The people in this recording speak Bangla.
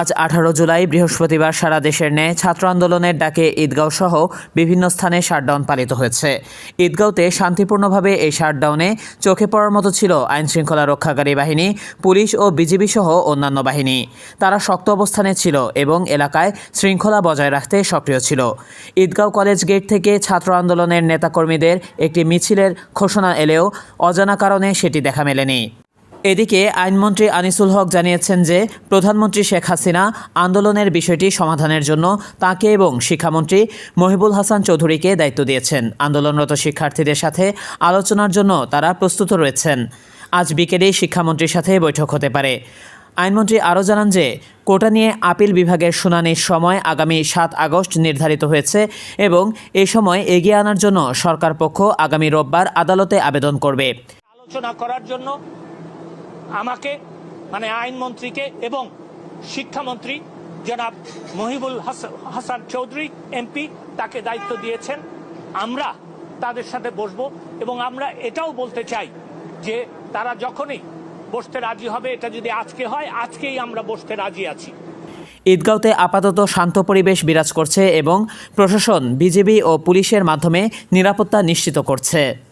আজ আঠারো জুলাই, বৃহস্পতিবার সারা দেশের ন্যায় ছাত্র আন্দোলনের ডাকে ঈদগাঁও সহ বিভিন্ন স্থানে শাটডাউন পালিত হয়েছে। ঈদগাঁওতে শান্তিপূর্ণভাবে এই শাটডাউনে চোখে পড়ার মতো ছিল আইনশৃঙ্খলা রক্ষাকারী বাহিনী, পুলিশ ও বিজিবি সহ অন্যান্য বাহিনী। তারা শক্ত অবস্থানে ছিল এবং এলাকায় শৃঙ্খলা বজায় রাখতে সক্রিয় ছিল। ঈদগাঁও কলেজ গেট থেকে ছাত্র আন্দোলনের নেতাকর্মীদের একটি মিছিলের ঘোষণা এলেও অজানা কারণে সেটি দেখা মেলেনি। এদিকে আইনমন্ত্রী আনিসুল হক জানিয়েছেন যে, প্রধানমন্ত্রী শেখ হাসিনা আন্দোলনের বিষয়টি সমাধানের জন্য তাকে এবং শিক্ষামন্ত্রী মহিবুল হাসান চৌধুরীকে দায়িত্ব দিয়েছেন। আন্দোলনরত শিক্ষার্থীদের সাথে আলোচনার জন্য তারা প্রস্তুত রয়েছেন। আজ বিকেলেই শিক্ষামন্ত্রীর সাথে বৈঠক হতে পারে। আইনমন্ত্রী আরও জানান যে, কোটা নিয়ে আপিল বিভাগের শুনানির সময় আগামী সাত আগস্ট নির্ধারিত হয়েছে এবং এ সময় এগিয়ে আনার জন্য সরকার পক্ষ আগামী রোববার আদালতে আবেদন করবে। আলোচনা করার জন্য আমাকে মানে আইনমন্ত্রীকে এবং শিক্ষামন্ত্রী জনাব মহিবুল হাস- হাসান চৌধুরী, এমপি, তাকে দায়িত্ব দিয়েছেন। আমরা তাদের সাথে বসবো এবং আমরা এটাও বলতে চাই যে তারা যখনই বসতে রাজি হবে, এটা যদি আজকে হয়, আজকেই আমরা বসতে রাজি আছি। ঈদগাঁওতে আপাতত শান্ত পরিবেশ বিরাজ করছে এবং প্রশাসন বিজেপি ও পুলিশের মাধ্যমে নিরাপত্তা নিশ্চিত করছে।